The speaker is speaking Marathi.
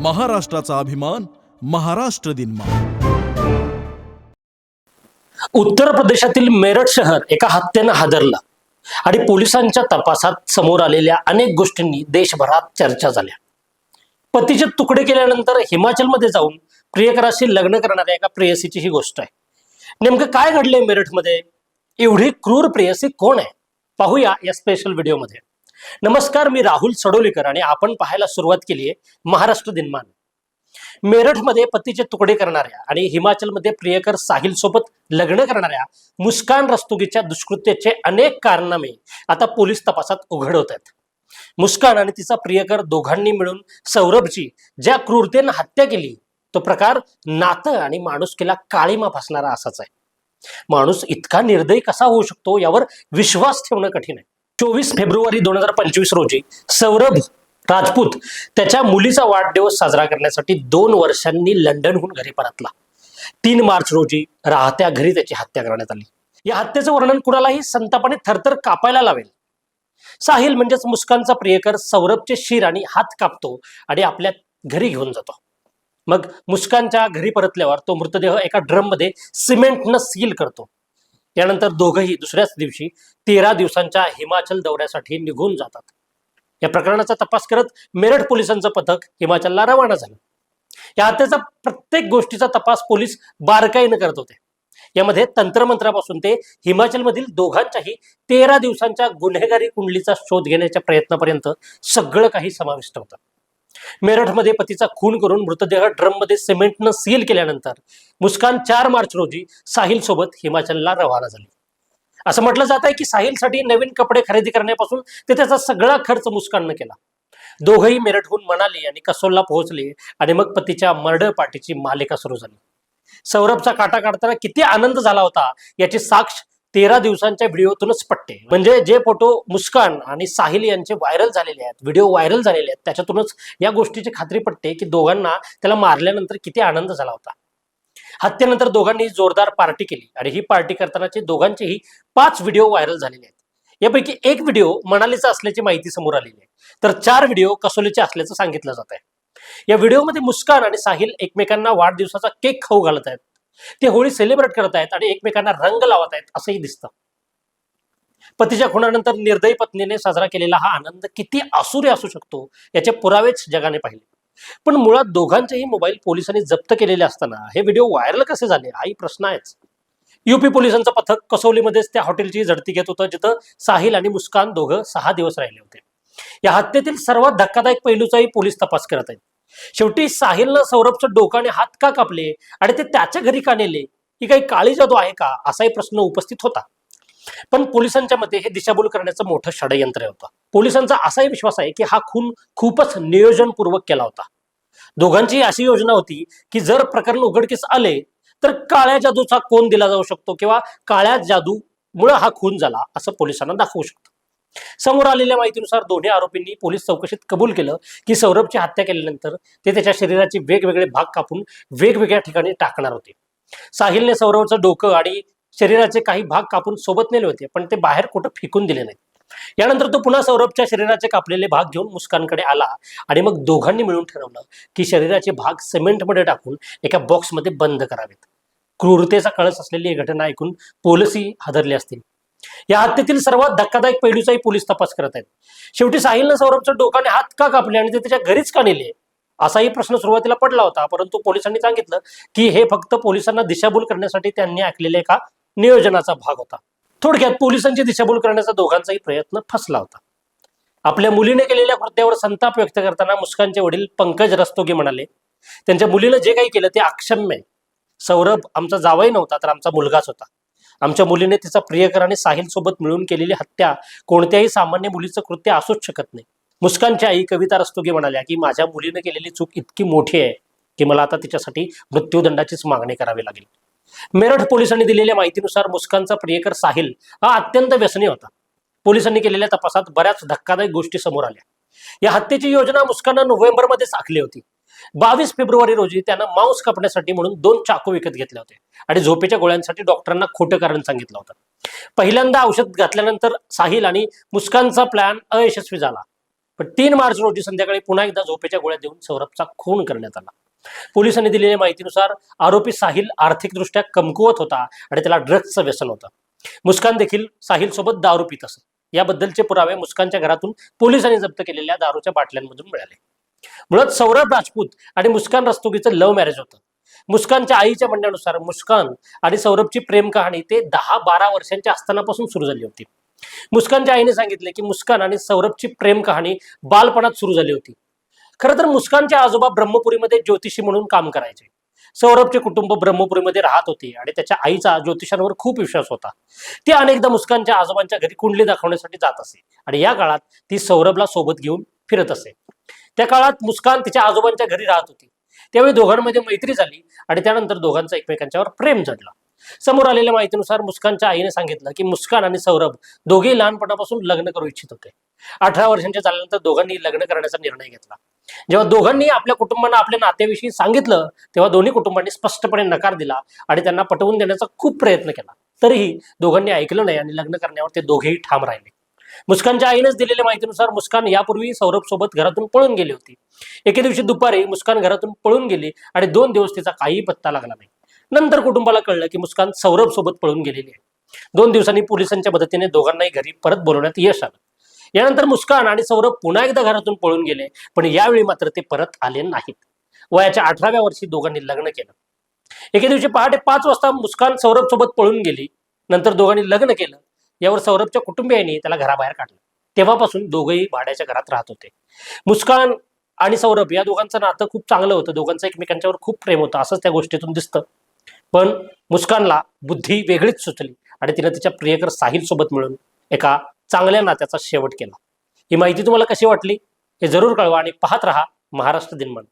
महाराष्ट्राचा अभिमान महाराष्ट्र दिन उत्तर प्रदेशातील मेरठ शहर एका हत्येनं हादरलं आणि पोलिसांच्या तपासात समोर आलेल्या अनेक गोष्टींनी देशभरात चर्चा झाल्या. पतीचे तुकडे केल्यानंतर हिमाचलमध्ये जाऊन प्रियकराशी लग्न करणाऱ्या एका प्रेयसीची ही गोष्ट आहे. नेमकं काय घडलंय मेरठमध्ये? एवढी क्रूर प्रेयसी कोण आहे? पाहूया या स्पेशल व्हिडिओमध्ये नमस्कार मी राहुल सडोलीकर आणि आपण पाहायला सुरुवात केली आहे महाराष्ट्र दिनमान. मेरठमध्ये पतीचे तुकडे करणाऱ्या आणि हिमाचलमध्ये प्रियकर साहिल सोबत लग्न करणाऱ्या मुस्कान रस्तुगीच्या दुष्कृत्याचे अनेक कारनामे आता पोलीस तपासात उघड होत आहेत. मुस्कान आणि तिचा प्रियकर दोघांनी मिळून सौरभची ज्या क्रूरतेनं हत्या केली तो प्रकार नातं आणि माणुसकीला काळीमा फासणारा असाच आहे. माणूस इतका निर्दयी कसा होऊ शकतो यावर विश्वास ठेवणं कठीण आहे. चोवीस फेब्रुवारी दोन हजार पंचवीस रोजी सौरभ राजपूत त्याच्या मुलीचा वाढदिवस साजरा करण्यासाठी दोन वर्षांनी लंडनहून घरी परतला. तीन मार्च रोजी राहत्या घरी त्याची हत्या करण्यात आली. या हत्येचं वर्णन कुणालाही संतापाने थरथर कापायला लावेल. साहिल म्हणजेच मुस्कानचा प्रियकर सौरभचे शिर आणि हात कापतो आणि आपल्या घरी घेऊन जातो. मग मुस्कानच्या घरी परतल्यावर तो मृतदेह एका ड्रममध्ये सिमेंटनं सील करतो. त्यानंतर दोघंही दुसऱ्याच दिवशी तेरा दिवसांच्या हिमाचल दौऱ्यासाठी निघून जातात. या प्रकरणाचा तपास करत मेरठ पोलिसांचं पथक हिमाचलला रवाना झालं. या हत्येचा प्रत्येक गोष्टीचा तपास पोलीस बारकाईनं करत होते. यामध्ये तंत्रमंत्रापासून ते हिमाचलमधील दोघांच्याही तेरा दिवसांच्या गुन्हेगारी कुंडलीचा शोध घेण्याच्या प्रयत्नापर्यंत सगळं काही समाविष्ट होतं. मेरठमध्ये पतीचा खून करून मृतदेह ड्रममध्ये सिमेंटनं सील केल्यानंतर मुस्कान चार मार्च रोजी साहिल सोबत हिमाचलला रवाना झाली. असं म्हटलं जात आहे की साहिलसाठी नवीन कपडे खरेदी करण्यापासून ते त्याचा सगळा खर्च मुस्काननं केला. दोघंही मेरठहून मनाली आणि कसोलला पोहोचले आणि मग पतीच्या मर्डर पार्टीची मालिका सुरू झाली. सौरभचा काटा काढताना किती आनंद झाला होता याची साक्ष तेरा दिवसांच्या व्हिडिओतूनच पटते म्हणजे जे फोटो मुस्कान आणि साहिल यांचे व्हायरल झालेले आहेत व्हिडिओ व्हायरल झालेले आहेत त्याच्यातूनच या गोष्टीची खात्री पटते की दोघांना त्याला मारल्यानंतर किती आनंद झाला होता. हत्येनंतर दोघांनी जोरदार पार्टी केली आणि ही पार्टी करतानाचे दोघांचेही पाच व्हिडिओ व्हायरल झालेले आहेत. यापैकी एक व्हिडिओ मनालीचा असल्याची माहिती समोर आलेली आहे. तर चार व्हिडिओ कसोलीचे असल्याचं सांगितलं जात आहे या व्हिडिओमध्ये मुस्कान आणि साहिल एकमेकांना वाढदिवसाचा केक खाऊ घालत आहेत. ते होळी सेलिब्रेट करत आहेत आणि एकमेकांना रंग लावत आहेत असंही दिसतं. पतीच्या खुणानंतर निर्दयी पत्नीने साजरा केलेला हा आनंद किती आसुरी असू शकतो याचे पुरावेच जगाने पाहिले. पण मुळात दोघांचेही मोबाईल पोलिसांनी जप्त केलेले असताना हे व्हिडिओ व्हायरल कसे झाले हाही प्रश्न आहेच. युपी पोलिसांचं पथक कसोलीमध्येच त्या हॉटेलची झडती घेत होतं जिथं साहिल आणि मुस्कान दोघं सहा दिवस राहिले होते. या हत्येतील सर्वात धक्कादायक पैलूचाही पोलीस तपास करत आहेत. शेवटी साहिलनं सौरभचं डोकं आणि हात का कापले आणि ते त्याच्या घरी का नेले? ही काही काळी जादू आहे का? असाही प्रश्न उपस्थित होता. पण पोलिसांच्या मते हे दिशाभूल करण्याचं मोठं षडयंत्र होतं. पोलिसांचा असाही विश्वास आहे की हा खून खूपच नियोजनपूर्वक केला होता. दोघांची अशी योजना होती की जर प्रकरण उघडकीस आले तर काळ्या जादूचा कोण दिला जाऊ शकतो किंवा काळ्या जादू मुळे हा खून झाला असं पोलिसांना दाखवू शकतो. समोर आलेल्या माहितीनुसार दोन्ही आरोपींनी पोलीस चौकशीत कबूल केलं की सौरभची हत्या केल्यानंतर ते त्याच्या शरीराचे वेगवेगळे भाग कापून वेगवेगळ्या ठिकाणी टाकणार होते. साहिलने सौरभचं डोकं आणि शरीराचे काही भाग कापून सोबत नेले होते पण ते बाहेर कुठं फेकून दिले नाही यानंतर तो पुन्हा सौरभच्या शरीराचे कापलेले भाग घेऊन मुस्कानकडे आला आणि मग दोघांनी मिळून ठरवलं की शरीराचे भाग सिमेंटमध्ये टाकून एका बॉक्समध्ये बंद करावेत. क्रूरतेचा कळस असलेली ही घटना ऐकून पोलिसही हादरले असतील. या हत्येतील सर्वात धक्कादायक पैलूचाही पोलीस तपास करत आहेत. शेवटी साहिलनं सौरभच्या डोकाने हात का कापले आणि ते त्याच्या घरीच का नेले? असाही प्रश्न सुरुवातीला पडला होता परंतु पोलिसांनी सांगितलं की हे फक्त पोलिसांना दिशाभूल करण्यासाठी त्यांनी ऐकलेल्या एका नियोजनाचा भाग होता. थोडक्यात पोलिसांची दिशाभूल करण्याचा दोघांचाही प्रयत्न फसला होता. आपल्या मुलीने केलेल्या कृत्यावर संताप व्यक्त करताना मुस्कानचे वडील पंकज रस्तोगी म्हणाले त्यांच्या मुलीनं जे काही केलं ते अक्षम्य आहे. सौरभ आमचा जावाही नव्हता तर आमचा मुलगाच होता. आमच्या मुलीने तिचा प्रियकर आणि साहिल सोबत मिळून केलेली हत्या कोणत्याही सामान्य मुलीचं कृत्य असूच शकत नाही. मुस्कानची आई कविता रस्तोगी म्हणाल्या की माझ्या मुलीने केलेली चूक इतकी मोठी आहे की मला आता तिच्यासाठी मृत्यूदंडाचीच मागणी करावी लागेल. मेरठ पोलिसांनी दिलेल्या माहितीनुसार मुस्कानचा प्रियकर साहिल हा अत्यंत व्यसनी होता. पोलिसांनी केलेल्या तपासात बऱ्याच धक्कादायक गोष्टी समोर आल्या. या हत्येची योजना मुस्कानं नोव्हेंबरमध्येच आखली होती. बावीस फेब्रुवारी रोजी त्यानं मांस कापण्यासाठी म्हणून दोन चाकू विकत घेतले होते. आणि झोपेच्या गोळ्यांसाठी डॉक्टरांना खोटं कारण सांगितलं होतं. पहिल्यांदा औषध घातल्यानंतर साहिल आणि मुस्कानचा प्लॅन अयशस्वी झाला. पण तीन मार्च रोजी संध्याकाळी पुन्हा एकदा झोपेच्या गोळ्या देऊन सौरभचा खून करण्यात आला. पोलिसांनी दिलेल्या माहितीनुसार आरोपी साहिल आर्थिकदृष्ट्या कमकुवत होता आणि त्याला ड्रग्जचं व्यसन होतं. मुस्कान देखील साहिल सोबत दारू पित असत याबद्दलचे पुरावे मुस्कानच्या घरातून पोलिसांनी जप्त केलेल्या दारूच्या बाटल्यांमधून मिळाले. मुळात सौरभ राजपूत आणि मुस्कान रस्तोगीचं लव्ह मॅरेज होतं. मुस्कानच्या आईच्या म्हणण्यानुसार मुस्कान आणि सौरभची प्रेम कहाणी ते दहा बारा वर्षांच्या असतानापासून सुरू झाली होती. मुस्कानच्या आईने सांगितले की मुस्कान आणि सौरभची प्रेम कहाणी बालपणात सुरू झाली होती. खरं तर मुस्कानच्या आजोबा ब्रह्मपुरीमध्ये ज्योतिषी म्हणून काम करायचे. सौरभचे कुटुंब ब्रह्मपुरीमध्ये राहत होते आणि त्याच्या आईचा ज्योतिषांवर खूप विश्वास होता. ती अनेकदा मुस्कानच्या आजोबांच्या घरी कुंडली दाखवण्यासाठी जात असे आणि या काळात ती सौरभला सोबत घेऊन फिरत असे. त्या काळात मुस्कान तिच्या आजोबांच्या घरी राहत होती. त्यावेळी दोघांमध्ये मैत्री झाली आणि त्यानंतर दोघांचा एकमेकांच्यावर प्रेम जडला. समोर आलेल्या माहितीनुसार मुस्कानच्या आईने सांगितलं की मुस्कान आणि सौरभ दोघेही लहानपणापासून लग्न करू इच्छित होते. अठरा वर्षांच्या झाल्यानंतर दोघांनी लग्न करण्याचा निर्णय घेतला. जेव्हा दोघांनी आपल्या कुटुंबांना आपल्या नात्याविषयी सांगितलं तेव्हा दोन्ही कुटुंबांनी स्पष्टपणे नकार दिला आणि त्यांना पटवून देण्याचा खूप प्रयत्न केला. तरीही दोघांनी ऐकलं नाही आणि लग्न करण्यावर ते दोघेही ठाम राहिले. मुस्कानच्या आईनेच दिलेल्या माहितीनुसार मुस्कान यापूर्वी सौरभ सोबत घरातून पळून गेली होती. एके दिवशी दुपारी मुस्कान घरातून पळून गेली आणि दोन दिवस तिचा काही पत्ता लागला नाही. नंतर कुटुंबाला कळलं की मुस्कान सौरभ सोबत पळून गेलेली आहे. दोन दिवसांनी पोलिसांच्या मदतीने दोघांनाही घरी परत बोलवण्यात यश आलं. यानंतर मुस्कान आणि सौरभ पुन्हा एकदा घरातून पळून गेले पण यावेळी मात्र ते परत आले नाहीत. वयाच्या अठराव्या वर्षी दोघांनी लग्न केलं. एके दिवशी पहाटे पाच वाजता मुस्कान सौरभ सोबत पळून गेली. नंतर दोघांनी लग्न केलं. यावर सौरभच्या कुटुंबियांनी त्याला घराबाहेर काढलं. तेव्हापासून दोघंही भाड्याच्या घरात राहत होते. मुस्कान आणि सौरभ या दोघांचं नातं खूप चांगलं होतं. दोघांचं एकमेकांच्यावर खूप प्रेम होतं. असंच त्या गोष्टीतून दिसतं. पण मुस्कानला बुद्धी वेगळीच सुचली आणि तिनं तिच्या प्रियकर साहिल सोबत मिळून एका चांगल्या नात्याचा शेवट केला. ही माहिती तुम्हाला कशी वाटली? हे जरूर कळवा आणि पाहत रहा महाराष्ट्र दिनमान